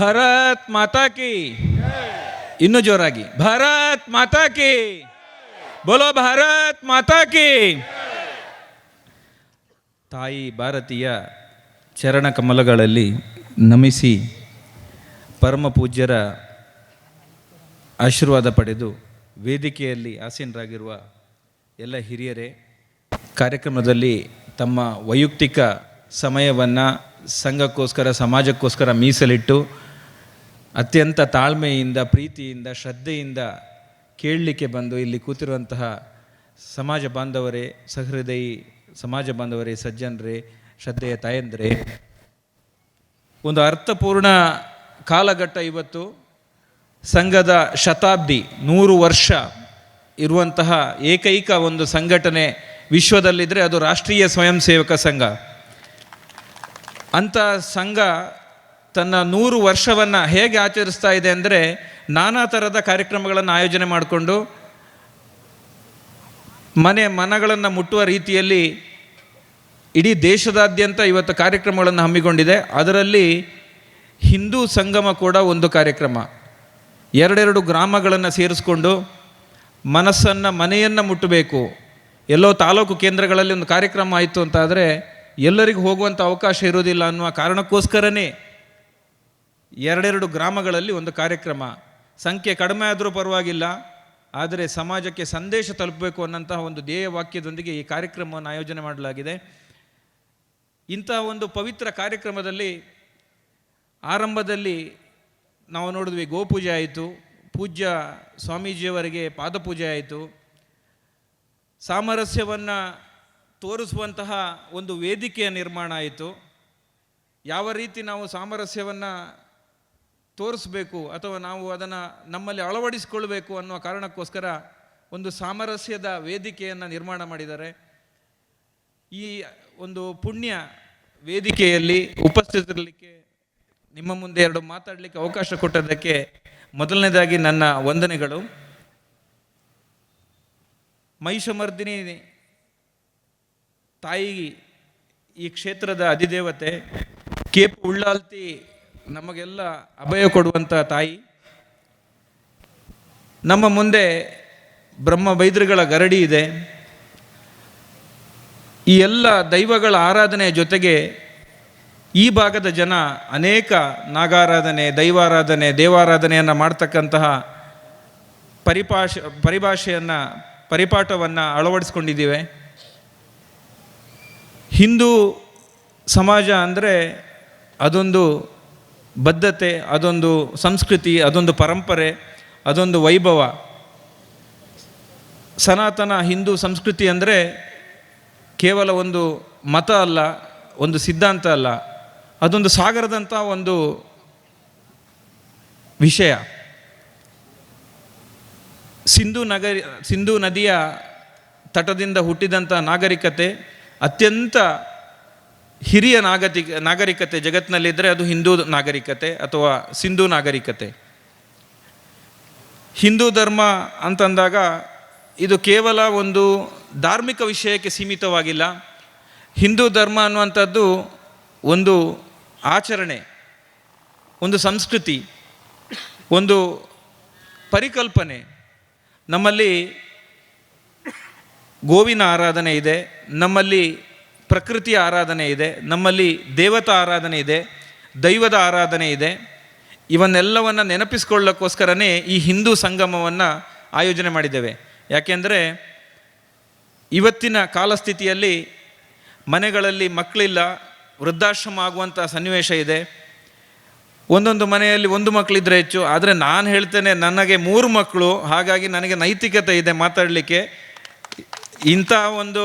ಭರತ್ ಮಾತಾ ಕಿ. ಇನ್ನು ಜೋರಾಗಿ. ಭರತ್ ಮಾತಾ ಕಿ. ಬೋಲೋ ಭಾರತ್ ಮಾತಾ ಕಿ. ತಾಯಿ ಭಾರತೀಯ ಚರಣ ಕಮಲಗಳಲ್ಲಿ ನಮಿಸಿ ಪರಮ ಪೂಜ್ಯರ ಆಶೀರ್ವಾದ ಪಡೆದು ವೇದಿಕೆಯಲ್ಲಿ ಆಸೀನರಾಗಿರುವ ಎಲ್ಲ ಹಿರಿಯರೇ, ಕಾರ್ಯಕ್ರಮದಲ್ಲಿ ತಮ್ಮ ವೈಯಕ್ತಿಕ ಸಮಯವನ್ನು ಸಂಘಕ್ಕೋಸ್ಕರ, ಸಮಾಜಕ್ಕೋಸ್ಕರ ಮೀಸಲಿಟ್ಟು ಅತ್ಯಂತ ತಾಳ್ಮೆಯಿಂದ, ಪ್ರೀತಿಯಿಂದ, ಶ್ರದ್ಧೆಯಿಂದ ಕೇಳಲಿಕ್ಕೆ ಬಂದು ಇಲ್ಲಿ ಕೂತಿರುವಂತಹ ಸಮಾಜ ಬಾಂಧವರೇ, ಸಹೃದಯಿ ಸಮಾಜ ಬಾಂಧವರೇ, ಸಜ್ಜನರೇ, ಶ್ರದ್ಧೆಯ ತಾಯಂದ್ರೆ, ಒಂದು ಅರ್ಥಪೂರ್ಣ ಕಾಲಘಟ್ಟ ಇವತ್ತು. ಸಂಘದ ಶತಾಬ್ದಿ, ನೂರು ವರ್ಷ ಇರುವಂತಹ ಏಕೈಕ ಒಂದು ಸಂಘಟನೆ ವಿಶ್ವದಲ್ಲಿದ್ದರೆ ಅದು ರಾಷ್ಟ್ರೀಯ ಸ್ವಯಂ ಸೇವಕ ಸಂಘ. ಅಂಥ ಸಂಘ ತನ್ನ ನೂರು ವರ್ಷವನ್ನು ಹೇಗೆ ಆಚರಿಸ್ತಾ ಇದೆ ಅಂದರೆ ನಾನಾ ಥರದ ಕಾರ್ಯಕ್ರಮಗಳನ್ನು ಆಯೋಜನೆ ಮಾಡಿಕೊಂಡು ಮನೆ ಮನಗಳನ್ನು ಮುಟ್ಟುವ ರೀತಿಯಲ್ಲಿ ಇಡೀ ದೇಶದಾದ್ಯಂತ ಇವತ್ತು ಕಾರ್ಯಕ್ರಮಗಳನ್ನು ಹಮ್ಮಿಕೊಂಡಿದೆ. ಅದರಲ್ಲಿ ಹಿಂದೂ ಸಂಗಮ ಕೂಡ ಒಂದು ಕಾರ್ಯಕ್ರಮ. ಎರಡೆರಡು ಗ್ರಾಮಗಳನ್ನು ಸೇರಿಸ್ಕೊಂಡು ಮನಸ್ಸನ್ನು ಮನೆಯನ್ನು ಮುಟ್ಟಬೇಕು. ಎಲ್ಲೋ ತಾಲೂಕು ಕೇಂದ್ರಗಳಲ್ಲಿ ಒಂದು ಕಾರ್ಯಕ್ರಮ ಆಯಿತು ಅಂತಾದರೆ ಎಲ್ಲರಿಗೂ ಹೋಗುವಂಥ ಅವಕಾಶ ಇರೋದಿಲ್ಲ ಅನ್ನುವ ಕಾರಣಕ್ಕೋಸ್ಕರನೇ ಎರಡೆರಡು ಗ್ರಾಮಗಳಲ್ಲಿ ಒಂದು ಕಾರ್ಯಕ್ರಮ. ಸಂಖ್ಯೆ ಕಡಿಮೆ ಆದರೂ ಪರವಾಗಿಲ್ಲ, ಆದರೆ ಸಮಾಜಕ್ಕೆ ಸಂದೇಶ ತಲುಪಬೇಕು ಅನ್ನೋಂತಹ ಒಂದು ಧ್ಯೇಯ ವಾಕ್ಯದೊಂದಿಗೆ ಈ ಕಾರ್ಯಕ್ರಮವನ್ನು ಆಯೋಜನೆ ಮಾಡಲಾಗಿದೆ. ಇಂತಹ ಒಂದು ಪವಿತ್ರ ಕಾರ್ಯಕ್ರಮದಲ್ಲಿ ಆರಂಭದಲ್ಲಿ ನಾವು ನೋಡಿದ್ವಿ ಗೋಪೂಜೆ ಆಯಿತು, ಪೂಜ್ಯ ಸ್ವಾಮೀಜಿಯವರಿಗೆ ಪಾದಪೂಜೆ ಆಯಿತು. ಸಾಮರಸ್ಯವನ್ನು ತೋರಿಸುವಂತಹ ಒಂದು ವೇದಿಕೆಯ ನಿರ್ಮಾಣ ಆಯಿತು. ಯಾವ ರೀತಿ ನಾವು ಸಾಮರಸ್ಯವನ್ನು ತೋರಿಸ್ಬೇಕು ಅಥವಾ ನಾವು ಅದನ್ನು ನಮ್ಮಲ್ಲಿ ಅಳವಡಿಸಿಕೊಳ್ಬೇಕು ಅನ್ನುವ ಕಾರಣಕ್ಕೋಸ್ಕರ ಒಂದು ಸಾಮರಸ್ಯದ ವೇದಿಕೆಯನ್ನು ನಿರ್ಮಾಣ ಮಾಡಿದ್ದಾರೆ. ಈ ಒಂದು ಪುಣ್ಯ ವೇದಿಕೆಯಲ್ಲಿ ಉಪಸ್ಥಿತರಲಿಕ್ಕೆ ನಿಮ್ಮ ಮುಂದೆ ಎರಡು ಮಾತಾಡಲಿಕ್ಕೆ ಅವಕಾಶ ಕೊಟ್ಟದ್ದಕ್ಕೆ ಮೊದಲನೇದಾಗಿ ನನ್ನ ವಂದನೆಗಳು. ಮಹಿಷಮರ್ದಿನಿ ತಾಯಿ ಈ ಕ್ಷೇತ್ರದ ಅಧಿದೇವತೆ ಕೇಪು ಉಳ್ಳಾಲ್ತಿ ನಮಗೆಲ್ಲ ಅಭಯ ಕೊಡುವಂಥ ತಾಯಿ. ನಮ್ಮ ಮುಂದೆ ಬ್ರಹ್ಮ ವೈದ್ಯರುಗಳ ಗರಡಿ ಇದೆ. ಈ ಎಲ್ಲ ದೈವಗಳ ಆರಾಧನೆಯ ಜೊತೆಗೆ ಈ ಭಾಗದ ಜನ ಅನೇಕ ನಾಗಾರಾಧನೆ, ದೈವಾರಾಧನೆ, ದೇವಾರಾಧನೆಯನ್ನು ಮಾಡ್ತಕ್ಕಂತಹ ಪರಿಭಾಷ ಪರಿಭಾಷೆಯನ್ನು, ಪರಿಪಾಠವನ್ನು ಅಳವಡಿಸ್ಕೊಂಡಿದ್ದೀವಿ. ಹಿಂದೂ ಸಮಾಜ ಅಂದರೆ ಅದೊಂದು ಬದ್ಧತೆ, ಅದೊಂದು ಸಂಸ್ಕೃತಿ, ಅದೊಂದು ಪರಂಪರೆ, ಅದೊಂದು ವೈಭವ. ಸನಾತನ ಹಿಂದೂ ಸಂಸ್ಕೃತಿ ಅಂದರೆ ಕೇವಲ ಒಂದು ಮತ ಅಲ್ಲ, ಒಂದು ಸಿದ್ಧಾಂತ ಅಲ್ಲ. ಅದೊಂದು ಸಾಗರದಂಥ ಒಂದು ವಿಷಯ. ಸಿಂಧು ನಗರಿ, ಸಿಂಧು ನದಿಯ ತಟದಿಂದ ಹುಟ್ಟಿದಂಥ ನಾಗರಿಕತೆ ಅತ್ಯಂತ ಹಿರಿಯ ನಾಗರಿಕ ನಾಗರಿಕತೆ ಜಗತ್ತಿನಲ್ಲಿದ್ದರೆ ಅದು ಹಿಂದೂ ನಾಗರಿಕತೆ ಅಥವಾ ಸಿಂಧೂ ನಾಗರಿಕತೆ. ಹಿಂದೂ ಧರ್ಮ ಅಂತಂದಾಗ ಇದು ಕೇವಲ ಒಂದು ಧಾರ್ಮಿಕ ವಿಷಯಕ್ಕೆ ಸೀಮಿತವಾಗಿಲ್ಲ. ಹಿಂದೂ ಧರ್ಮ ಅನ್ನುವಂಥದ್ದು ಒಂದು ಆಚರಣೆ, ಒಂದು ಸಂಸ್ಕೃತಿ, ಒಂದು ಪರಿಕಲ್ಪನೆ. ನಮ್ಮಲ್ಲಿ ಗೋವಿನ ಆರಾಧನೆ ಇದೆ, ನಮ್ಮಲ್ಲಿ ಪ್ರಕೃತಿಯ ಆರಾಧನೆ ಇದೆ, ನಮ್ಮಲ್ಲಿ ದೇವತಾ ಆರಾಧನೆ ಇದೆ, ದೈವದ ಆರಾಧನೆ ಇದೆ. ಇವನ್ನೆಲ್ಲವನ್ನು ನೆನಪಿಸ್ಕೊಳ್ಳೋಕ್ಕೋಸ್ಕರನೇ ಈ ಹಿಂದೂ ಸಂಗಮವನ್ನು ಆಯೋಜನೆ ಮಾಡಿದ್ದೇವೆ. ಯಾಕೆಂದರೆ ಇವತ್ತಿನ ಕಾಲಸ್ಥಿತಿಯಲ್ಲಿ ಮನೆಗಳಲ್ಲಿ ಮಕ್ಕಳಿಲ್ಲ, ವೃದ್ಧಾಶ್ರಮ ಆಗುವಂಥ ಸನ್ನಿವೇಶ ಇದೆ. ಒಂದೊಂದು ಮನೆಯಲ್ಲಿ ಒಂದು ಮಕ್ಕಳಿದ್ರೆ ಹೆಚ್ಚು, ಆದರೆ ನಾನು ಹೇಳ್ತೇನೆ ನನಗೆ ಮೂರು ಮಕ್ಕಳು, ಹಾಗಾಗಿ ನನಗೆ ನೈತಿಕತೆ ಇದೆ ಮಾತಾಡಲಿಕ್ಕೆ. ಇಂಥ ಒಂದು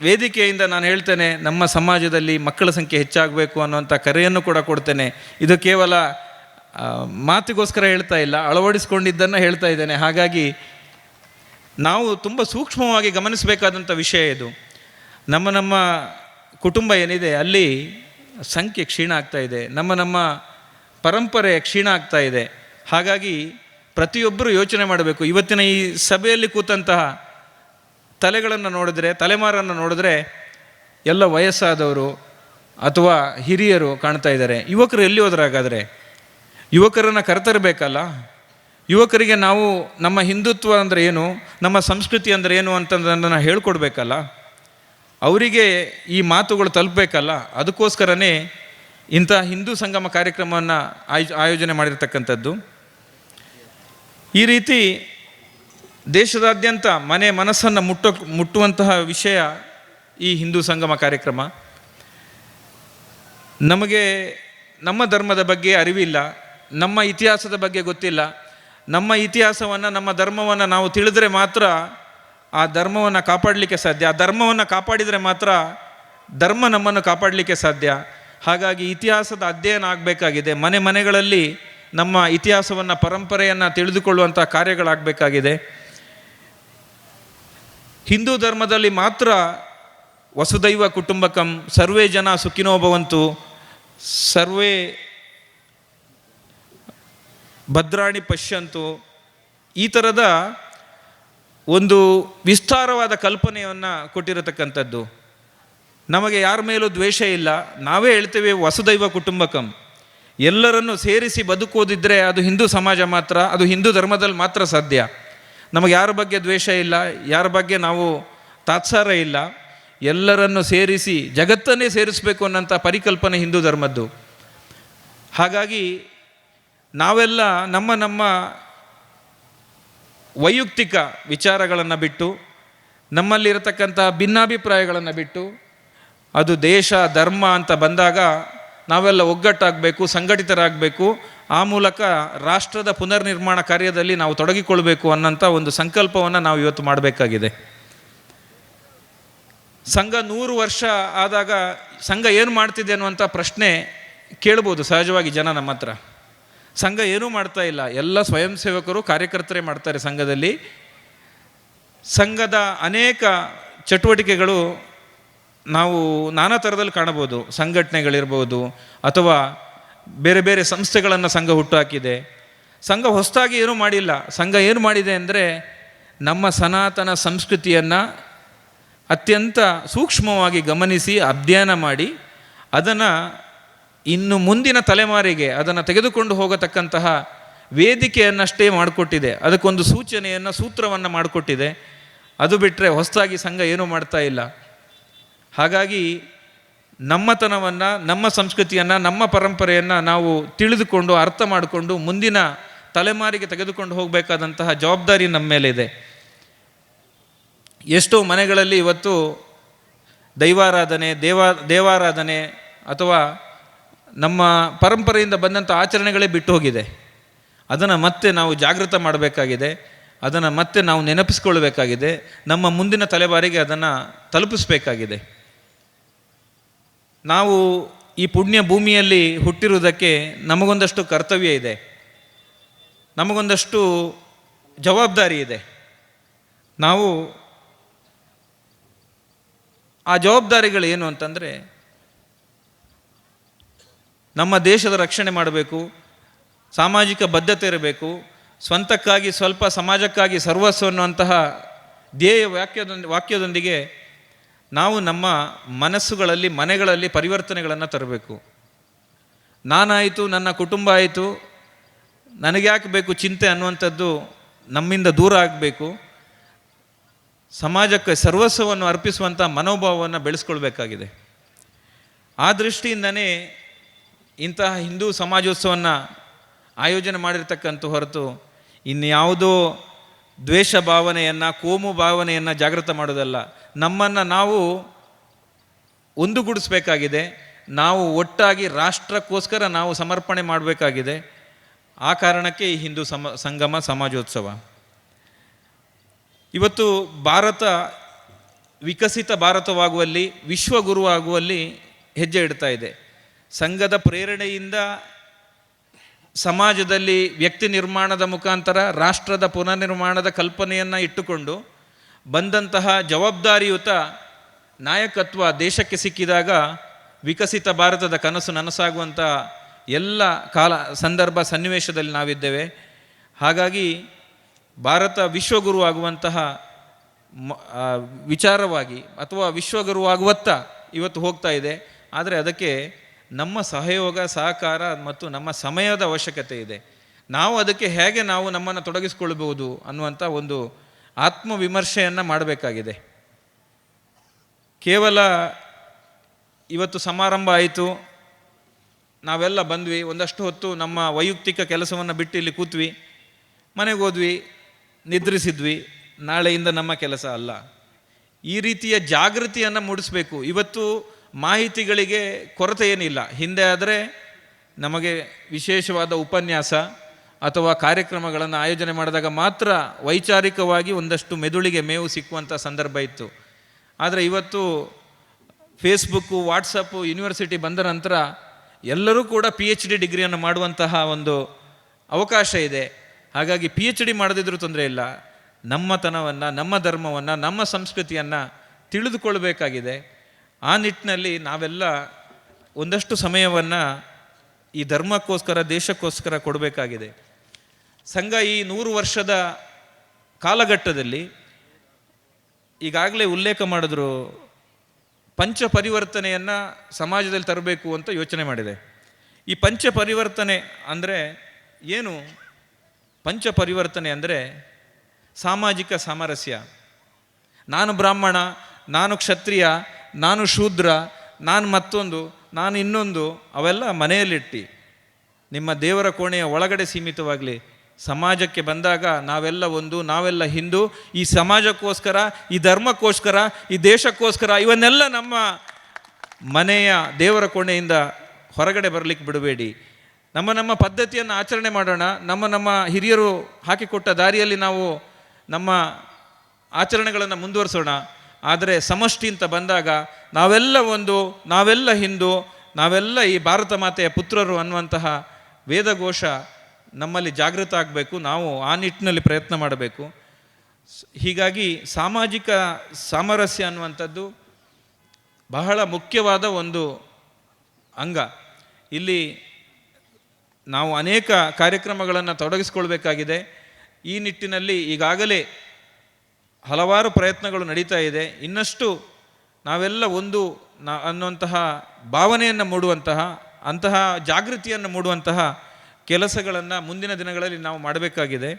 ವೇದಿಕೆಯಿಂದ ನಾನು ಹೇಳ್ತೇನೆ, ನಮ್ಮ ಸಮಾಜದಲ್ಲಿ ಮಕ್ಕಳ ಸಂಖ್ಯೆ ಹೆಚ್ಚಾಗಬೇಕು ಅನ್ನುವಂಥ ಕರೆಯನ್ನು ಕೂಡ ಕೊಡ್ತೇನೆ. ಇದು ಕೇವಲ ಮಾತಿಗೋಸ್ಕರ ಹೇಳ್ತಾ ಇಲ್ಲ, ಅಳವಡಿಸ್ಕೊಂಡಿದ್ದನ್ನು ಹೇಳ್ತಾ ಇದ್ದೇನೆ. ಹಾಗಾಗಿ ನಾವು ತುಂಬ ಸೂಕ್ಷ್ಮವಾಗಿ ಗಮನಿಸಬೇಕಾದಂಥ ವಿಷಯ ಇದು. ನಮ್ಮ ನಮ್ಮ ಕುಟುಂಬ ಏನಿದೆ, ಅಲ್ಲಿ ಸಂಖ್ಯೆ ಕ್ಷೀಣ ಆಗ್ತಾ ಇದೆ, ನಮ್ಮ ನಮ್ಮ ಪರಂಪರೆ ಕ್ಷೀಣ ಆಗ್ತಾ ಇದೆ. ಹಾಗಾಗಿ ಪ್ರತಿಯೊಬ್ಬರೂ ಯೋಚನೆ ಮಾಡಬೇಕು. ಇವತ್ತಿನ ಈ ಸಭೆಯಲ್ಲಿ ಕೂತಂತಹ ತಲೆಗಳನ್ನು ನೋಡಿದ್ರೆ, ತಲೆಮಾರನ್ನು ನೋಡಿದ್ರೆ ಎಲ್ಲ ವಯಸ್ಸಾದವರು ಅಥವಾ ಹಿರಿಯರು ಕಾಣ್ತಾ ಇದ್ದಾರೆ. ಯುವಕರು ಎಲ್ಲಿ ಹೋದ್ರಾಗಾದರೆ ಯುವಕರನ್ನು ಕರೆತರಬೇಕಲ್ಲ? ಯುವಕರಿಗೆ ನಾವು ನಮ್ಮ ಹಿಂದುತ್ವ ಅಂದರೆ ಏನು, ನಮ್ಮ ಸಂಸ್ಕೃತಿ ಅಂದರೆ ಏನು ಅಂತಂದನ್ನು ಹೇಳ್ಕೊಡ್ಬೇಕಲ್ಲ? ಅವರಿಗೆ ಈ ಮಾತುಗಳು ತಲುಪಬೇಕಲ್ಲ? ಅದಕ್ಕೋಸ್ಕರನೇ ಇಂಥ ಹಿಂದೂ ಸಂಗಮ ಕಾರ್ಯಕ್ರಮವನ್ನು ಆಯ್, ಆಯೋಜನೆ ಮಾಡಿರ್ತಕ್ಕಂಥದ್ದು. ಈ ರೀತಿ ದೇಶದಾದ್ಯಂತ ಮನೆ ಮನಸ್ಸನ್ನು ಮುಟ್ಟೋ ಮುಟ್ಟುವಂತಹ ವಿಷಯ ಈ ಹಿಂದೂ ಸಂಗಮ ಕಾರ್ಯಕ್ರಮ. ನಮಗೆ ನಮ್ಮ ಧರ್ಮದ ಬಗ್ಗೆ ಅರಿವಿಲ್ಲ, ನಮ್ಮ ಇತಿಹಾಸದ ಬಗ್ಗೆ ಗೊತ್ತಿಲ್ಲ. ನಮ್ಮ ಇತಿಹಾಸವನ್ನು, ನಮ್ಮ ಧರ್ಮವನ್ನು ನಾವು ತಿಳಿದ್ರೆ ಮಾತ್ರ ಆ ಧರ್ಮವನ್ನು ಕಾಪಾಡಲಿಕ್ಕೆ ಸಾಧ್ಯ. ಆ ಧರ್ಮವನ್ನು ಕಾಪಾಡಿದರೆ ಮಾತ್ರ ಧರ್ಮ ನಮ್ಮನ್ನು ಕಾಪಾಡಲಿಕ್ಕೆ ಸಾಧ್ಯ. ಹಾಗಾಗಿ ಇತಿಹಾಸದ ಅಧ್ಯಯನ ಆಗಬೇಕಾಗಿದೆ. ಮನೆ ಮನೆಗಳಲ್ಲಿ ನಮ್ಮ ಇತಿಹಾಸವನ್ನು, ಪರಂಪರೆಯನ್ನು ತಿಳಿದುಕೊಳ್ಳುವಂಥ ಕಾರ್ಯಗಳಾಗಬೇಕಾಗಿದೆ. ಹಿಂದೂ ಧರ್ಮದಲ್ಲಿ ಮಾತ್ರ ವಸುದೈವ ಕುಟುಂಬಕಂ, ಸರ್ವೇ ಜನ ಸುಖಿನೋ ಭವಂತು, ಸರ್ವೇ ಭದ್ರಾಣಿ ಪಶ್ಯಂತು. ಈ ಥರದ ಒಂದು ವಿಸ್ತಾರವಾದ ಕಲ್ಪನೆಯನ್ನು ಕೊಟ್ಟಿರತಕ್ಕಂಥದ್ದು. ನಮಗೆ ಯಾರ ಮೇಲೂ ದ್ವೇಷ ಇಲ್ಲ. ನಾವೇ ಹೇಳ್ತೇವೆ ವಸುದೈವ ಕುಟುಂಬಕಂ. ಎಲ್ಲರನ್ನು ಸೇರಿಸಿ ಬದುಕೋದಿದ್ದರೆ ಅದು ಹಿಂದೂ ಸಮಾಜ ಮಾತ್ರ, ಅದು ಹಿಂದೂ ಧರ್ಮದಲ್ಲಿ ಮಾತ್ರ ಸಾಧ್ಯ. ನಮಗೆ ಯಾರ ಬಗ್ಗೆ ದ್ವೇಷ ಇಲ್ಲ, ಯಾರ ಬಗ್ಗೆ ನಾವು ತಾತ್ಸಾರ ಇಲ್ಲ, ಎಲ್ಲರನ್ನು ಸೇರಿಸಿ ಜಗತ್ತನ್ನೇ ಸೇರಿಸಬೇಕು ಅನ್ನೋಂಥ ಪರಿಕಲ್ಪನೆ ಹಿಂದೂ ಧರ್ಮದ್ದು. ಹಾಗಾಗಿ ನಾವೆಲ್ಲ ನಮ್ಮ ನಮ್ಮ ವೈಯಕ್ತಿಕ ವಿಚಾರಗಳನ್ನು ಬಿಟ್ಟು, ನಮ್ಮಲ್ಲಿರತಕ್ಕಂಥ ಭಿನ್ನಾಭಿಪ್ರಾಯಗಳನ್ನು ಬಿಟ್ಟು, ಅದು ದೇಶ, ಧರ್ಮ ಅಂತ ಬಂದಾಗ ನಾವೆಲ್ಲ ಒಗ್ಗಟ್ಟಾಗಬೇಕು, ಸಂಘಟಿತರಾಗಬೇಕು ಆ ಮೂಲಕ ರಾಷ್ಟ್ರದ ಪುನರ್ನಿರ್ಮಾಣ ಕಾರ್ಯದಲ್ಲಿ ನಾವು ತೊಡಗಿಕೊಳ್ಬೇಕು ಅನ್ನೋಂಥ ಒಂದು ಸಂಕಲ್ಪವನ್ನು ನಾವು ಇವತ್ತು ಮಾಡಬೇಕಾಗಿದೆ. ಸಂಘ ನೂರು ವರ್ಷ ಆದಾಗ ಸಂಘ ಏನು ಮಾಡ್ತಿದೆ ಅನ್ನುವಂಥ ಪ್ರಶ್ನೆ ಕೇಳ್ಬೋದು ಸಹಜವಾಗಿ ಜನ ನಮ್ಮ ಹತ್ರ. ಸಂಘ ಏನೂ ಮಾಡ್ತಾ ಇಲ್ಲ. ಎಲ್ಲ ಸ್ವಯಂ ಸೇವಕರು ಕಾರ್ಯಕರ್ತರೇ ಮಾಡ್ತಾರೆ ಸಂಘದಲ್ಲಿ. ಸಂಘದ ಅನೇಕ ಚಟುವಟಿಕೆಗಳು ನಾವು ನಾನಾ ಥರದಲ್ಲಿ ಕಾಣಬಹುದು. ಸಂಘಟನೆಗಳಿರ್ಬೋದು ಅಥವಾ ಬೇರೆ ಬೇರೆ ಸಂಸ್ಥೆಗಳನ್ನು ಸಂಘ ಹುಟ್ಟುಹಾಕಿದೆ ಸಂಘ ಹೊಸದಾಗಿ ಏನೂ ಮಾಡಿಲ್ಲ. ಸಂಘ ಏನು ಮಾಡಿದೆ ಅಂದರೆ ನಮ್ಮ ಸನಾತನ ಸಂಸ್ಕೃತಿಯನ್ನು ಅತ್ಯಂತ ಸೂಕ್ಷ್ಮವಾಗಿ ಗಮನಿಸಿ, ಅಧ್ಯಯನ ಮಾಡಿ, ಅದನ್ನು ಇನ್ನು ಮುಂದಿನ ತಲೆಮಾರಿಗೆ ಅದನ್ನು ತೆಗೆದುಕೊಂಡು ಹೋಗತಕ್ಕಂತಹ ವೇದಿಕೆಯನ್ನಷ್ಟೇ ಮಾಡಿಕೊಟ್ಟಿದೆ. ಅದಕ್ಕೊಂದು ಸೂಚನೆಯನ್ನು, ಸೂತ್ರವನ್ನು ಮಾಡಿಕೊಟ್ಟಿದೆ. ಅದು ಬಿಟ್ಟರೆ ಹೊಸದಾಗಿ ಸಂಘ ಏನೂ ಮಾಡ್ತಾ ಇಲ್ಲ. ಹಾಗಾಗಿ ನಮ್ಮತನವನ್ನು, ನಮ್ಮ ಸಂಸ್ಕೃತಿಯನ್ನು, ನಮ್ಮ ಪರಂಪರೆಯನ್ನು ನಾವು ತಿಳಿದುಕೊಂಡು, ಅರ್ಥ ಮಾಡಿಕೊಂಡು, ಮುಂದಿನ ತಲೆಮಾರಿಗೆ ತೆಗೆದುಕೊಂಡು ಹೋಗಬೇಕಾದಂತಹ ಜವಾಬ್ದಾರಿ ನಮ್ಮ ಮೇಲಿದೆ ಎಷ್ಟೋ ಮನೆಗಳಲ್ಲಿ ಇವತ್ತು ದೈವಾರಾಧನೆ, ದೇವ, ದೇವಾರಾಧನೆ ಅಥವಾ ನಮ್ಮ ಪರಂಪರೆಯಿಂದ ಬಂದಂಥ ಆಚರಣೆಗಳೇ ಬಿಟ್ಟು ಹೋಗಿದೆ. ಅದನ್ನು ಮತ್ತೆ ನಾವು ಜಾಗೃತ ಮಾಡಬೇಕಾಗಿದೆ. ಅದನ್ನು ಮತ್ತೆ ನಾವು ನೆನಪಿಸ್ಕೊಳ್ಬೇಕಾಗಿದೆ. ನಮ್ಮ ಮುಂದಿನ ತಲೆಬಾರಿಗೆ ಅದನ್ನು ತಲುಪಿಸಬೇಕಾಗಿದೆ. ನಾವು ಈ ಪುಣ್ಯ ಭೂಮಿಯಲ್ಲಿ ಹುಟ್ಟಿರುವುದಕ್ಕೆ ನಮಗೊಂದಷ್ಟು ಕರ್ತವ್ಯ ಇದೆ. ನಮಗೊಂದಷ್ಟು ಜವಾಬ್ದಾರಿ ಇದೆ. ನಾವು ಆ ಜವಾಬ್ದಾರಿಗಳು ಏನು ಅಂತಂದರೆ ನಮ್ಮ ದೇಶದ ರಕ್ಷಣೆ ಮಾಡಬೇಕು, ಸಾಮಾಜಿಕ ಬದ್ಧತೆ ಇರಬೇಕು, ಸ್ವಂತಕ್ಕಾಗಿ ಸ್ವಲ್ಪ ಸಮಾಜಕ್ಕಾಗಿ ಸರ್ವಸ್ವ ಅನ್ನುವಂತಹ ಧ್ಯೇಯ ವಾಕ್ಯದೊಂದಿ, ವಾಕ್ಯದೊಂದಿಗೆ ನಾವು ನಮ್ಮ ಮನಸ್ಸುಗಳಲ್ಲಿ, ಮನೆಗಳಲ್ಲಿ ಪರಿವರ್ತನೆಗಳನ್ನು ತರಬೇಕು. ನಾನಾಯಿತು, ನನ್ನ ಕುಟುಂಬ ಆಯಿತು ನನಗೆ ಬೇಕು ಚಿಂತೆ ಅನ್ನುವಂಥದ್ದು ನಮ್ಮಿಂದ ದೂರ ಆಗಬೇಕು. ಸಮಾಜಕ್ಕೆ ಸರ್ವಸ್ವವನ್ನು ಅರ್ಪಿಸುವಂಥ ಮನೋಭಾವವನ್ನು ಬೆಳೆಸ್ಕೊಳ್ಬೇಕಾಗಿದೆ. ಆ ದೃಷ್ಟಿಯಿಂದನೇ ಇಂತಹ ಹಿಂದೂ ಸಮಾಜೋತ್ಸವವನ್ನು ಆಯೋಜನೆ ಮಾಡಿರ್ತಕ್ಕಂಥ ಹೊರತು ಇನ್ಯಾವುದೋ ದ್ವೇಷ ಭಾವನೆಯನ್ನು, ಕೋಮು ಭಾವನೆಯನ್ನು ಜಾಗೃತ ಮಾಡೋದಲ್ಲ. ನಮ್ಮನ್ನು ನಾವು ಒಂದುಗೂಡಿಸ್ಬೇಕಾಗಿದೆ. ನಾವು ಒಟ್ಟಾಗಿ ರಾಷ್ಟ್ರಕ್ಕೋಸ್ಕರ ನಾವು ಸಮರ್ಪಣೆ ಮಾಡಬೇಕಾಗಿದೆ. ಆ ಕಾರಣಕ್ಕೆ ಈ ಹಿಂದೂ ಸಮ, ಸಂಗಮ, ಸಮಾಜೋತ್ಸವ. ಇವತ್ತು ಭಾರತ, ವಿಕಸಿತ ಭಾರತವಾಗುವಲ್ಲಿ ವಿಶ್ವಗುರು ಆಗುವಲ್ಲಿ ಹೆಜ್ಜೆ ಇಡ್ತಾ ಇದೆ. ಸಂಘದ ಪ್ರೇರಣೆಯಿಂದ ಸಮಾಜದಲ್ಲಿ ವ್ಯಕ್ತಿ ನಿರ್ಮಾಣದ ಮುಖಾಂತರ, ರಾಷ್ಟ್ರದ ಪುನರ್ನಿರ್ಮಾಣದ ಕಲ್ಪನೆಯನ್ನು ಇಟ್ಟುಕೊಂಡು ಬಂದಂತಹ ಜವಾಬ್ದಾರಿಯುತ ನಾಯಕತ್ವ ದೇಶಕ್ಕೆ ಸಿಕ್ಕಿದಾಗ ವಿಕಸಿತ ಭಾರತದ ಕನಸು ನನಸಾಗುವಂಥ ಎಲ್ಲ ಕಾಲ ಸಂದರ್ಭ ಸನ್ನಿವೇಶದಲ್ಲಿ ನಾವಿದ್ದೇವೆ. ಹಾಗಾಗಿ ಭಾರತ ವಿಶ್ವಗುರು ಆಗುವಂತಹ ವಿಚಾರವಾಗಿ ಅಥವಾ ವಿಶ್ವಗುರು ಆಗುವತ್ತ ಇವತ್ತು ಹೋಗ್ತಾ ಇದೆ. ಆದರೆ ಅದಕ್ಕೆ ನಮ್ಮ ಸಹಯೋಗ, ಸಹಕಾರ ಮತ್ತು ನಮ್ಮ ಸಮಯದ ಅವಶ್ಯಕತೆ ಇದೆ. ನಾವು ಅದಕ್ಕೆ ಹೇಗೆ ನಾವು ನಮ್ಮನ್ನು ತೊಡಗಿಸಿಕೊಳ್ಬಹುದು ಅನ್ನುವಂಥ ಒಂದು ಆತ್ಮವಿಮರ್ಶೆಯನ್ನು ಮಾಡಬೇಕಾಗಿದೆ. ಕೇವಲ ಇವತ್ತು ಸಮಾರಂಭ ಆಯಿತು, ನಾವೆಲ್ಲ ಬಂದ್ವಿ, ಒಂದಷ್ಟು ಹೊತ್ತು ನಮ್ಮ ವೈಯಕ್ತಿಕ ಕೆಲಸವನ್ನು ಬಿಟ್ಟು ಇಲ್ಲಿ ಕೂತ್ವಿ, ಮನೆಗೆ ಹೋದ್ವಿ, ನಿದ್ರಿಸಿದ್ವಿ, ನಾಳೆಯಿಂದ ನಮ್ಮ ಕೆಲಸ ಅಲ್ಲ. ಈ ರೀತಿಯ ಜಾಗೃತಿಯನ್ನು ಮೂಡಿಸಬೇಕು. ಇವತ್ತು ಮಾಹಿತಿಗಳಿಗೆ ಕೊರತೆ ಏನಿಲ್ಲ ಹಿಂದೆ ಆದರೆ ನಮಗೆ ವಿಶೇಷವಾದ ಉಪನ್ಯಾಸ ಅಥವಾ ಕಾರ್ಯಕ್ರಮಗಳನ್ನು ಆಯೋಜನೆ ಮಾಡಿದಾಗ ಮಾತ್ರ ವೈಚಾರಿಕವಾಗಿ ಒಂದಷ್ಟು ಮೆದುಳಿಗೆ ಮೇವು ಸಿಕ್ಕುವಂಥ ಸಂದರ್ಭ ಇತ್ತು. ಆದರೆ ಇವತ್ತು ಫೇಸ್ಬುಕ್ಕು, ವಾಟ್ಸಪ್ಪು, ಯೂನಿವರ್ಸಿಟಿ ಬಂದ ನಂತರ ಎಲ್ಲರೂ ಕೂಡ ಪಿ ಎಚ್ ಡಿ ಡಿಗ್ರಿಯನ್ನು ಮಾಡುವಂತಹ ಒಂದು ಅವಕಾಶ ಇದೆ. ಹಾಗಾಗಿ ಪಿ ಎಚ್ ಡಿ ಮಾಡದಿದ್ರೂ ತೊಂದರೆ ಇಲ್ಲ. ನಮ್ಮತನವನ್ನು, ನಮ್ಮ ಧರ್ಮವನ್ನು, ನಮ್ಮ ಸಂಸ್ಕೃತಿಯನ್ನು ತಿಳಿದುಕೊಳ್ಬೇಕಾಗಿದೆ. ಆ ನಿಟ್ಟಿನಲ್ಲಿ ನಾವೆಲ್ಲ ಒಂದಷ್ಟು ಸಮಯವನ್ನು ಈ ಧರ್ಮಕ್ಕೋಸ್ಕರ, ದೇಶಕ್ಕೋಸ್ಕರ ಕೊಡಬೇಕಾಗಿದೆ. ಸಂಘ ಈ ನೂರು ವರ್ಷದ ಕಾಲಘಟ್ಟದಲ್ಲಿ ಈಗಾಗಲೇ ಉಲ್ಲೇಖ ಮಾಡಿದ್ರು ಪಂಚ ಪರಿವರ್ತನೆಯನ್ನು ಸಮಾಜದಲ್ಲಿ ತರಬೇಕು ಅಂತ ಯೋಚನೆ ಮಾಡಿದೆ. ಈ ಪಂಚ ಪರಿವರ್ತನೆ ಅಂದರೆ ಏನು? ಪಂಚ ಪರಿವರ್ತನೆ ಅಂದರೆ ಸಾಮಾಜಿಕ ಸಾಮರಸ್ಯ. ನಾನು ಬ್ರಾಹ್ಮಣ, ನಾನು ಕ್ಷತ್ರಿಯ, ನಾನು ಶೂದ್ರ, ನಾನು ಮತ್ತೊಂದು, ನಾನು ಇನ್ನೊಂದು ಅವೆಲ್ಲ ಮನೆಯಲ್ಲಿಟ್ಟು ನಿಮ್ಮ ದೇವರ ಕೋಣೆಯ ಒಳಗಡೆ ಸೀಮಿತವಾಗಲಿ ಸಮಾಜಕ್ಕೆ ಬಂದಾಗ ನಾವೆಲ್ಲ ಒಂದು, ನಾವೆಲ್ಲ ಹಿಂದೂ, ಈ ಸಮಾಜಕ್ಕೋಸ್ಕರ, ಈ ಧರ್ಮಕ್ಕೋಸ್ಕರ, ಈ ದೇಶಕ್ಕೋಸ್ಕರ ಇವನ್ನೆಲ್ಲ ನಮ್ಮ ಮನೆಯ ದೇವರ ಕೋಣೆಯಿಂದ ಹೊರಗಡೆ ಬರಲಿಕ್ಕೆ ಬಿಡಬೇಡಿ. ನಮ್ಮ ನಮ್ಮ ಪದ್ಧತಿಯನ್ನು ಆಚರಣೆ ಮಾಡೋಣ. ನಮ್ಮ ನಮ್ಮ ಹಿರಿಯರು ಹಾಕಿಕೊಟ್ಟ ದಾರಿಯಲ್ಲಿ ನಾವು ನಮ್ಮ ಆಚರಣೆಗಳನ್ನು ಮುಂದುವರಿಸೋಣ. ಆದರೆ ಸಮಷ್ಟಿ ಅಂತ ಬಂದಾಗ ನಾವೆಲ್ಲ ಒಂದು, ನಾವೆಲ್ಲ ಹಿಂದೂ, ನಾವೆಲ್ಲ ಈ ಭಾರತ ಮಾತೆಯ ಪುತ್ರರು ಅನ್ನುವಂತಹ ವೇದಘೋಷ ನಮ್ಮಲ್ಲಿ ಜಾಗೃತ ಆಗಬೇಕು, ನಾವು ಆ ನಿಟ್ಟಿನಲ್ಲಿ ಪ್ರಯತ್ನ ಮಾಡಬೇಕು. ಹೀಗಾಗಿ ಸಾಮಾಜಿಕ ಸಾಮರಸ್ಯ ಅನ್ನುವಂಥದ್ದು ಬಹಳ ಮುಖ್ಯವಾದ ಒಂದು ಅಂಗ. ಇಲ್ಲಿ ನಾವು ಅನೇಕ ಕಾರ್ಯಕ್ರಮಗಳನ್ನು ತೊಡಗಿಸ್ಕೊಳ್ಬೇಕಾಗಿದೆ. ಈ ನಿಟ್ಟಿನಲ್ಲಿ ಈಗಾಗಲೇ ಹಲವಾರು ಪ್ರಯತ್ನಗಳು ನಡೀತಾ ಇದೆ. ಇನ್ನಷ್ಟು ನಾವೆಲ್ಲ ಒಂದು ನ ಅನ್ನುವಂತಹ ಭಾವನೆಯನ್ನು ಮೂಡುವಂತಹ, ಅಂತಹ ಜಾಗೃತಿಯನ್ನು ಮೂಡುವಂತಹ ಕೆಲಸಗಳನ್ನು ಮುಂದಿನ ದಿನಗಳಲ್ಲಿ ನಾವು ಮಾಡಬೇಕಾಗಿದೆ.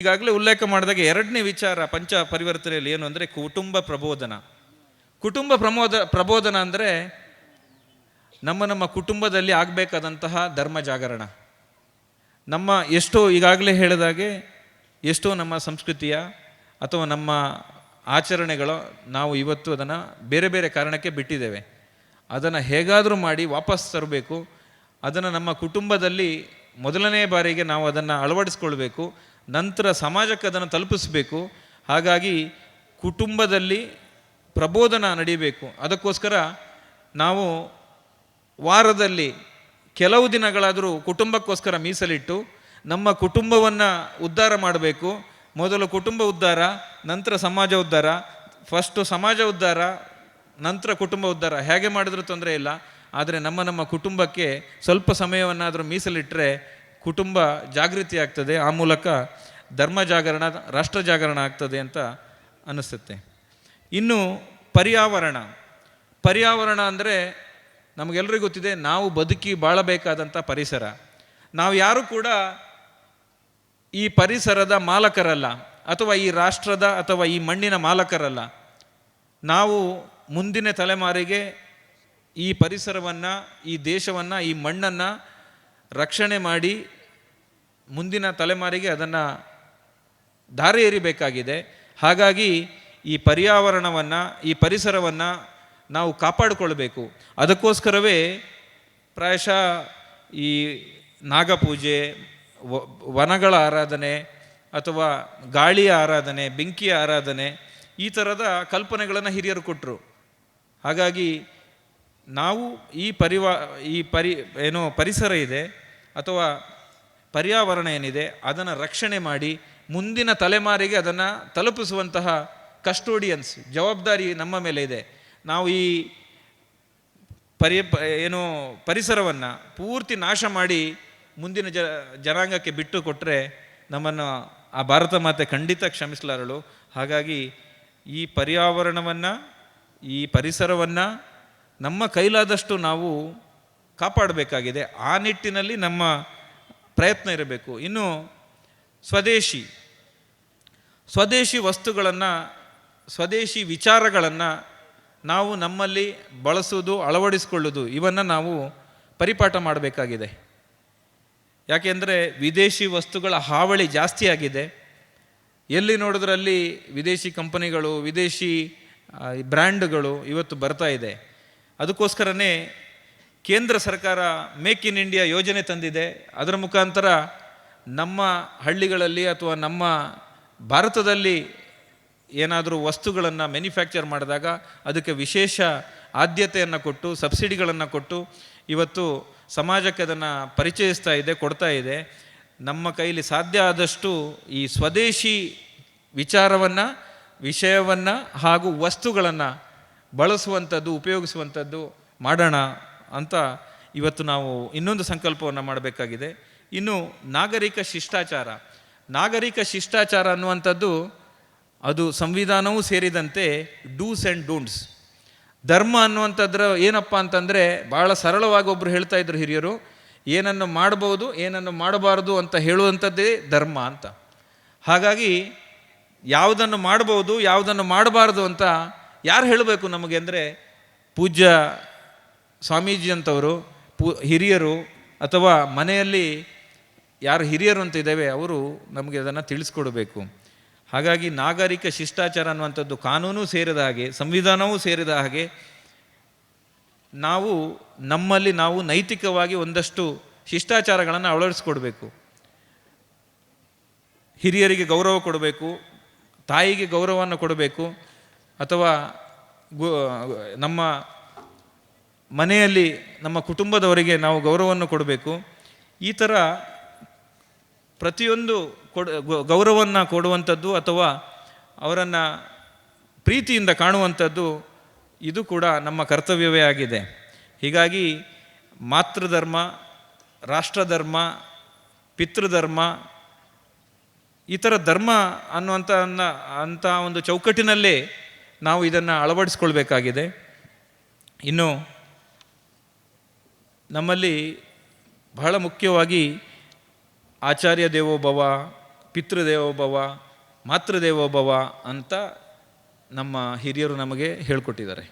ಈಗಾಗಲೇ ಉಲ್ಲೇಖ ಮಾಡಿದಾಗ ಎರಡನೇ ವಿಚಾರ ಪಂಚ ಪರಿವರ್ತನೆಯಲ್ಲಿ ಏನು ಅಂದರೆ ಕುಟುಂಬ ಪ್ರಬೋಧನ. ಕುಟುಂಬ ಪ್ರಮೋದ, ಪ್ರಬೋಧನ ಅಂದರೆ ನಮ್ಮ ನಮ್ಮ ಕುಟುಂಬದಲ್ಲಿ ಆಗಬೇಕಾದಂತಹ ಧರ್ಮ ಜಾಗರಣ. ನಮ್ಮ ಎಷ್ಟೋ ಈಗಾಗಲೇ ಹೇಳಿದಾಗೆ ಎಷ್ಟೋ ನಮ್ಮ ಸಂಸ್ಕೃತಿಯ ಅಥವಾ ನಮ್ಮ ಆಚರಣೆಗಳು ನಾವು ಇವತ್ತು ಅದನ್ನು ಬೇರೆ ಬೇರೆ ಕಾರಣಕ್ಕೆ ಬಿಟ್ಟಿದ್ದೇವೆ. ಅದನ್ನು ಹೇಗಾದರೂ ಮಾಡಿ ವಾಪಸ್ ತರಬೇಕು. ಅದನ್ನು ನಮ್ಮ ಕುಟುಂಬದಲ್ಲಿ ಮೊದಲನೇ ಬಾರಿಗೆ ನಾವು ಅದನ್ನು ಅಳವಡಿಸ್ಕೊಳ್ಬೇಕು. ನಂತರ ಸಮಾಜಕ್ಕೆ ಅದನ್ನು ತಲುಪಿಸಬೇಕು. ಹಾಗಾಗಿ ಕುಟುಂಬದಲ್ಲಿ ಪ್ರಬೋಧನ ನಡೀಬೇಕು. ಅದಕ್ಕೋಸ್ಕರ ನಾವು ವಾರದಲ್ಲಿ ಕೆಲವು ದಿನಗಳಾದರೂ ಕುಟುಂಬಕ್ಕೋಸ್ಕರ ಮೀಸಲಿಟ್ಟು ನಮ್ಮ ಕುಟುಂಬವನ್ನು ಉದ್ಧಾರ ಮಾಡಬೇಕು. ಮೊದಲು ಕುಟುಂಬ ಉದ್ಧಾರ, ನಂತರ ಸಮಾಜ ಉದ್ಧಾರ ಫಸ್ಟು ಸಮಾಜ ಉದ್ಧಾರ, ನಂತರ ಕುಟುಂಬ ಉದ್ಧಾರ. ಹೇಗೆ ಮಾಡಿದ್ರೂ ತೊಂದರೆ ಇಲ್ಲ. ಆದರೆ ನಮ್ಮ ನಮ್ಮ ಕುಟುಂಬಕ್ಕೆ ಸ್ವಲ್ಪ ಸಮಯವನ್ನಾದರೂ ಮೀಸಲಿಟ್ಟರೆ ಕುಟುಂಬ ಜಾಗೃತಿ ಆಗ್ತದೆ. ಆ ಮೂಲಕ ಧರ್ಮ ಜಾಗರಣ, ರಾಷ್ಟ್ರ ಜಾಗರಣ ಆಗ್ತದೆ ಅಂತ ಅನಿಸುತ್ತೆ. ಇನ್ನು ಪರ್ಯಾವರಣ. ಪರ್ಯಾವರಣ ಅಂದರೆ ನಮಗೆಲ್ಲರಿಗೂ ಗೊತ್ತಿದೆ, ನಾವು ಬದುಕಿ ಬಾಳಬೇಕಾದಂಥ ಪರಿಸರ. ನಾವು ಯಾರು ಕೂಡ ಈ ಪರಿಸರದ ಮಾಲಕರಲ್ಲ, ಅಥವಾ ಈ ರಾಷ್ಟ್ರದ ಅಥವಾ ಈ ಮಣ್ಣಿನ ಮಾಲಕರಲ್ಲ. ನಾವು ಮುಂದಿನ ತಲೆಮಾರಿಗೆ ಈ ಪರಿಸರವನ್ನು, ಈ ದೇಶವನ್ನು, ಈ ಮಣ್ಣನ್ನು ರಕ್ಷಣೆ ಮಾಡಿ ಮುಂದಿನ ತಲೆಮಾರಿಗೆ ಅದನ್ನು ದಾರಿ ಎರಿಬೇಕಾಗಿದೆ ಹಾಗಾಗಿ ಈ ಪರ್ಯಾವರಣವನ್ನು, ಈ ಪರಿಸರವನ್ನು ನಾವು ಕಾಪಾಡಿಕೊಳ್ಬೇಕು. ಅದಕ್ಕೋಸ್ಕರವೇ ಪ್ರಾಯಶಃ ಈ ನಾಗಪೂಜೆ ವನಗಳ ಆರಾಧನೆ ಅಥವಾ ಗಾಳಿಯ ಆರಾಧನೆ, ಬೆಂಕಿಯ ಆರಾಧನೆ ಈ ಥರದ ಕಲ್ಪನೆಗಳನ್ನು ಹಿರಿಯರು ಕೊಟ್ಟರು ಹಾಗಾಗಿ ನಾವು ಈ ಪರಿವಾ, ಈ ಪರಿ, ಏನೋ ಪರಿಸರ ಇದೆ ಅಥವಾ ಪರ್ಯಾವರಣ ಏನಿದೆ ಅದನ್ನು ರಕ್ಷಣೆ ಮಾಡಿ ಮುಂದಿನ ತಲೆಮಾರಿಗೆ ಅದನ್ನು ತಲುಪಿಸುವಂತಹ ಕಸ್ಟೋಡಿಯನ್ಸ್, ಜವಾಬ್ದಾರಿ ನಮ್ಮ ಮೇಲೆ ಇದೆ. ನಾವು ಈ ಪರಿ ಏನು ಪರಿಸರವನ್ನು ಪೂರ್ತಿ ನಾಶ ಮಾಡಿ ಮುಂದಿನ ಜ, ಜನಾಂಗಕ್ಕೆ ಬಿಟ್ಟು ಕೊಟ್ಟರೆ ನಮ್ಮನ್ನು ಆ ಭಾರತ ಮಾತೆ ಖಂಡಿತ ಕ್ಷಮಿಸಲಾರಳು. ಹಾಗಾಗಿ ಈ ಪರ್ಯಾವರಣವನ್ನು, ಈ ಪರಿಸರವನ್ನು ನಮ್ಮ ಕೈಲಾದಷ್ಟು ನಾವು ಕಾಪಾಡಬೇಕಾಗಿದೆ. ಆ ನಿಟ್ಟಿನಲ್ಲಿ ನಮ್ಮ ಪ್ರಯತ್ನ ಇರಬೇಕು. ಇನ್ನು ಸ್ವದೇಶಿ ಸ್ವದೇಶಿ ವಸ್ತುಗಳನ್ನು, ಸ್ವದೇಶಿ ವಿಚಾರಗಳನ್ನು ನಾವು ನಮ್ಮಲ್ಲಿ ಬಳಸುವುದು, ಅಳವಡಿಸಿಕೊಳ್ಳುವುದು, ಇವನ್ನು ನಾವು ಪರಿಪಾಠ ಮಾಡಬೇಕಾಗಿದೆ. ಯಾಕೆಂದರೆ ವಿದೇಶಿ ವಸ್ತುಗಳ ಹಾವಳಿ ಜಾಸ್ತಿ ಆಗಿದೆ. ಎಲ್ಲಿ ನೋಡಿದ್ರಲ್ಲಿ ವಿದೇಶಿ ಕಂಪನಿಗಳು, ವಿದೇಶಿ ಬ್ರ್ಯಾಂಡ್ಗಳು ಇವತ್ತು ಬರ್ತಾ ಇದೆ. ಅದಕ್ಕೋಸ್ಕರನೇ ಕೇಂದ್ರ ಸರ್ಕಾರ ಮೇಕ್ ಇನ್ ಇಂಡಿಯಾ ಯೋಜನೆ ತಂದಿದೆ. ಅದರ ಮುಖಾಂತರ ನಮ್ಮ ಹಳ್ಳಿಗಳಲ್ಲಿ ಅಥವಾ ನಮ್ಮ ಭಾರತದಲ್ಲಿ ಏನಾದರೂ ವಸ್ತುಗಳನ್ನು ಮ್ಯಾನುಫ್ಯಾಕ್ಚರ್ ಮಾಡಿದಾಗ ಅದಕ್ಕೆ ವಿಶೇಷ ಆದ್ಯತೆಯನ್ನು ಕೊಟ್ಟು, ಸಬ್ಸಿಡಿಗಳನ್ನು ಕೊಟ್ಟು ಇವತ್ತು ಸಮಾಜಕ್ಕೆ ಅದನ್ನು ಪರಿಚಯಿಸ್ತಾ ಇದೆ, ಕೊಡ್ತಾ ಇದೆ. ನಮ್ಮ ಕೈಲಿ ಸಾಧ್ಯ ಆದಷ್ಟು ಈ ಸ್ವದೇಶಿ ವಿಚಾರವನ್ನು, ವಿಷಯವನ್ನು ಹಾಗೂ ವಸ್ತುಗಳನ್ನು ಬಳಸುವಂಥದ್ದು, ಉಪಯೋಗಿಸುವಂಥದ್ದು ಮಾಡೋಣ ಅಂತ ಇವತ್ತು ನಾವು ಇನ್ನೊಂದು ಸಂಕಲ್ಪವನ್ನು ಮಾಡಬೇಕಾಗಿದೆ. ಇನ್ನು ನಾಗರಿಕ ಶಿಷ್ಟಾಚಾರ. ನಾಗರಿಕ ಶಿಷ್ಟಾಚಾರ ಅನ್ನುವಂಥದ್ದು ಅದು ಸಂವಿಧಾನವೂ ಸೇರಿದಂತೆ ಡೂಸ್ ಆ್ಯಂಡ್ ಡೋಂಟ್ಸ್ ಧರ್ಮ ಅನ್ನುವಂಥದ್ರ ಏನಪ್ಪ ಅಂತಂದರೆ ಭಾಳ ಸರಳವಾಗಿ ಒಬ್ಬರು ಹೇಳ್ತಾ ಇದ್ರು ಹಿರಿಯರು, ಏನನ್ನು ಮಾಡ್ಬೋದು ಏನನ್ನು ಮಾಡಬಾರ್ದು ಅಂತ ಹೇಳುವಂಥದ್ದೇ ಧರ್ಮ ಅಂತ. ಹಾಗಾಗಿ ಯಾವುದನ್ನು ಮಾಡ್ಬೋದು ಯಾವುದನ್ನು ಮಾಡಬಾರ್ದು ಅಂತ ಯಾರು ಹೇಳಬೇಕು ನಮಗೆ ಅಂದರೆ ಪೂಜ್ಯ ಸ್ವಾಮೀಜಿ ಅಂತವರು ಪೂ, ಹಿರಿಯರು ಅಥವಾ ಮನೆಯಲ್ಲಿ ಯಾರು ಹಿರಿಯರು ಅಂತ ಇದ್ದೇವೆ, ಅವರು ನಮಗೆ ಅದನ್ನು ತಿಳಿಸ್ಕೊಡಬೇಕು. ಹಾಗಾಗಿ ನಾಗರಿಕ ಶಿಷ್ಟಾಚಾರ ಅನ್ನುವಂಥದ್ದು ಕಾನೂನು ಸೇರಿದ ಹಾಗೆ, ಸಂವಿಧಾನವೂ ಸೇರಿದ ಹಾಗೆ, ನಾವು, ನಮ್ಮಲ್ಲಿ ನಾವು ನೈತಿಕವಾಗಿ ಒಂದಷ್ಟು ಶಿಷ್ಟಾಚಾರಗಳನ್ನು ಅಳವಡಿಸ್ಕೊಡ್ಬೇಕು. ಹಿರಿಯರಿಗೆ ಗೌರವ ಕೊಡಬೇಕು, ತಾಯಿಗೆ ಗೌರವವನ್ನು ಕೊಡಬೇಕು ಅಥವಾ ನಮ್ಮ ಮನೆಯಲ್ಲಿ, ನಮ್ಮ ಕುಟುಂಬದವರಿಗೆ ನಾವು ಗೌರವವನ್ನು ಕೊಡಬೇಕು. ಈ ಥರ ಪ್ರತಿಯೊಂದು ಕೊಡ ಗೌರವವನ್ನು ಕೊಡುವಂಥದ್ದು ಅಥವಾ ಅವರನ್ನು ಪ್ರೀತಿಯಿಂದ ಕಾಣುವಂಥದ್ದು, ಇದು ಕೂಡ ನಮ್ಮ ಕರ್ತವ್ಯವೇ ಆಗಿದೆ. ಹೀಗಾಗಿ ಮಾತೃಧರ್ಮ, ರಾಷ್ಟ್ರಧರ್ಮ, ಪಿತೃಧರ್ಮ ಈ ಥರ ಧರ್ಮ ಅನ್ನುವಂಥ ಅಂತ ಒಂದು ಚೌಕಟ್ಟಿನಲ್ಲೇ ನಾವು ಇದನ್ನು ಅಳವಡಿಸ್ಕೊಳ್ಬೇಕಾಗಿದೆ. ಇನ್ನು ನಮ್ಮಲ್ಲಿ ಬಹಳ ಮುಖ್ಯವಾಗಿ ಆಚಾರ್ಯ ದೇವೋಭವ ಪಿತೃದೇವೋಭವ ಮಾತೃದೇವೋಭವ ಅಂತ ನಮ್ಮ ಹಿರಿಯರು ನಮಗೆ ಹೇಳ್ಕೊಟ್ಟಿದ್ದಾರೆ.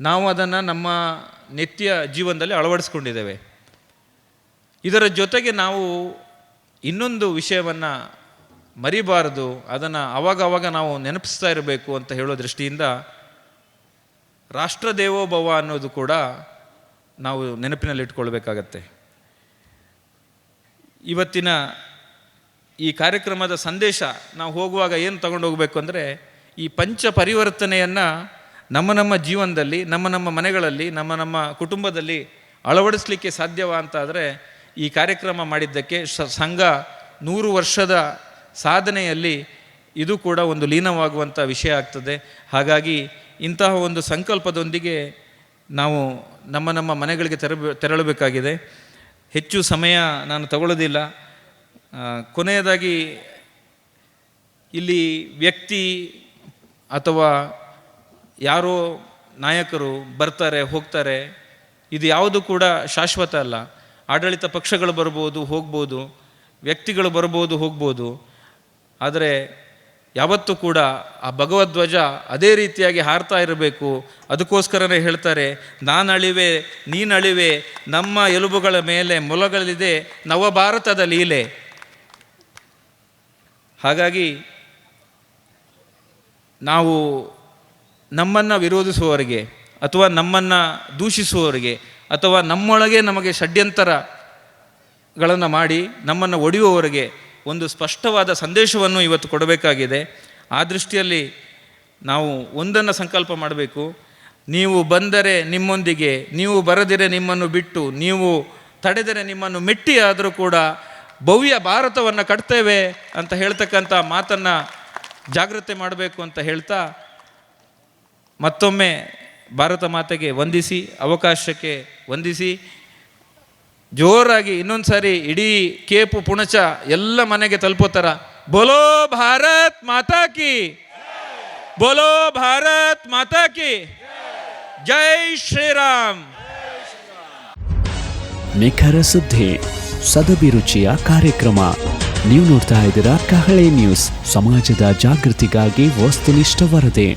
ನಾವು ಅದನ್ನು ನಮ್ಮ ನಿತ್ಯ ಜೀವನದಲ್ಲಿ ಅಳವಡಿಸ್ಕೊಂಡಿದ್ದೇವೆ. ಇದರ ಜೊತೆಗೆ ನಾವು ಇನ್ನೊಂದು ವಿಷಯವನ್ನು ಮರಿಬಾರದು, ಅದನ್ನು ಅವಾಗವಾಗ ಅವಾಗ ನಾವು ನೆನಪಿಸ್ತಾ ಇರಬೇಕು ಅಂತ ಹೇಳೋ ದೃಷ್ಟಿಯಿಂದ ರಾಷ್ಟ್ರದೇವೋಭವ ಅನ್ನೋದು ಕೂಡ ನಾವು ನೆನಪಿನಲ್ಲಿಟ್ಕೊಳ್ಬೇಕಾಗತ್ತೆ ಇವತ್ತಿನ ಈ ಕಾರ್ಯಕ್ರಮದ ಸಂದೇಶ ನಾವು ಹೋಗುವಾಗ ಏನು ತಗೊಂಡು ಹೋಗಬೇಕು ಅಂದರೆ ಈ ಪಂಚ ಪರಿವರ್ತನೆಯನ್ನು ನಮ್ಮ ನಮ್ಮ ಜೀವನದಲ್ಲಿ, ನಮ್ಮ ನಮ್ಮ ಮನೆಗಳಲ್ಲಿ, ನಮ್ಮ ನಮ್ಮ ಕುಟುಂಬದಲ್ಲಿ ಅಳವಡಿಸಲಿಕ್ಕೆ ಸಾಧ್ಯವ ಅಂತಾದರೆ ಈ ಕಾರ್ಯಕ್ರಮ ಮಾಡಿದ್ದಕ್ಕೆ ಸಂಘ ನೂರು ವರ್ಷದ ಸಾಧನೆಯಲ್ಲಿ ಇದು ಕೂಡ ಒಂದು ಲೀನವಾಗುವಂಥ ವಿಷಯ ಆಗ್ತದೆ. ಹಾಗಾಗಿ ಇಂತಹ ಒಂದು ಸಂಕಲ್ಪದೊಂದಿಗೆ ನಾವು ನಮ್ಮ ನಮ್ಮ ಮನೆಗಳಿಗೆ ತೆರಬ, ತೆರಳಬೇಕಾಗಿದೆ. ಹೆಚ್ಚು ಸಮಯ ನಾನು ತಗೊಳ್ಳೋದಿಲ್ಲ. ಕೊನೆಯದಾಗಿ ಇಲ್ಲಿ ವ್ಯಕ್ತಿ ಅಥವಾ ಯಾರೋ ನಾಯಕರು ಬರ್ತಾರೆ, ಹೋಗ್ತಾರೆ, ಇದು ಯಾವುದು ಕೂಡ ಶಾಶ್ವತ ಅಲ್ಲ. ಆಡಳಿತ ಪಕ್ಷಗಳು ಬರ್ಬೋದು, ಹೋಗ್ಬೋದು, ವ್ಯಕ್ತಿಗಳು ಬರ್ಬೋದು, ಹೋಗ್ಬೋದು. ಆದರೆ ಯಾವತ್ತೂ ಕೂಡ ಆ ಭಗವಧ್ವಜ ಅದೇ ರೀತಿಯಾಗಿ ಹಾರ್ತಾ ಇರಬೇಕು. ಅದಕ್ಕೋಸ್ಕರನೇ ಹೇಳ್ತಾರೆ ನಾನು ಅಳಿವೆ ನೀನು ಅಳಿವೆ ನಮ್ಮ ಎಲುಬುಗಳ ಮೇಲೆ ಮೊಲಗಳಿದೆ, ನವಭಾರತದ ಲೀಲೆ. ಹಾಗಾಗಿ ನಾವು ನಮ್ಮನ್ನು ವಿರೋಧಿಸುವವರಿಗೆ ಅಥವಾ ನಮ್ಮನ್ನು ದೂಷಿಸುವವರಿಗೆ ಅಥವಾ ನಮ್ಮೊಳಗೆ ನಮಗೆ ಷಡ್ಯಂತರಗಳನ್ನು ಮಾಡಿ ನಮ್ಮನ್ನು ಒಡೆಯುವವರಿಗೆ ಒಂದು ಸ್ಪಷ್ಟವಾದ ಸಂದೇಶವನ್ನು ಇವತ್ತು ಕೊಡಬೇಕಾಗಿದೆ. ಆ ದೃಷ್ಟಿಯಲ್ಲಿ ನಾವು ಒಂದನ್ನು ಸಂಕಲ್ಪ ಮಾಡಬೇಕು. ನೀವು ಬಂದರೆ ನಿಮ್ಮೊಂದಿಗೆ, ನೀವು ಬರದಿರೆ ನಿಮ್ಮನ್ನು ಬಿಟ್ಟು, ನೀವು ತಡೆದರೆ ನಿಮ್ಮನ್ನು ಮೆಟ್ಟಿ ಆದರೂ ಕೂಡ ಭವ್ಯ ಭಾರತವನ್ನು ಕಟ್ತೇವೆ ಅಂತ ಹೇಳ್ತಕ್ಕಂಥ ಮಾತನ್ನು ಜಾಗೃತಿ ಮಾಡಬೇಕು ಅಂತ ಹೇಳ್ತಾ ಮತ್ತೊಮ್ಮೆ ಭಾರತ ಮಾತೆಗೆ ವಂದಿಸಿ, ಅವಕಾಶಕ್ಕೆ ವಂದಿಸಿ ಜೋರಾಗಿ ಇನ್ನೊಂದು ಸಾರಿ ಇಡೀ ಕೇಪು ಪುಣಚ ಎಲ್ಲ ಮನೆಗೆ ತಲುಪೋತಾರ ಬೋಲೋ ಭಾರತ್ ಮಾತಾ ಕಿ, ಬೋಲೋ ಭಾರತ್ ಮಾತಾ ಕಿ, ಜೈ ಶ್ರೀರಾಮ್. ನಿಖರ ಸುದ್ದಿ ಸದಭಿರುಚಿಯ ಕಾರ್ಯಕ್ರಮ. ನೀವು ನೋಡ್ತಾ ಇದ್ದೀರಾ ಕಹಳೆ ನ್ಯೂಸ್, ಸಮಾಜದ ಜಾಗೃತಿಗಾಗಿ ವಸ್ತುನಿಷ್ಠ ವರದಿ.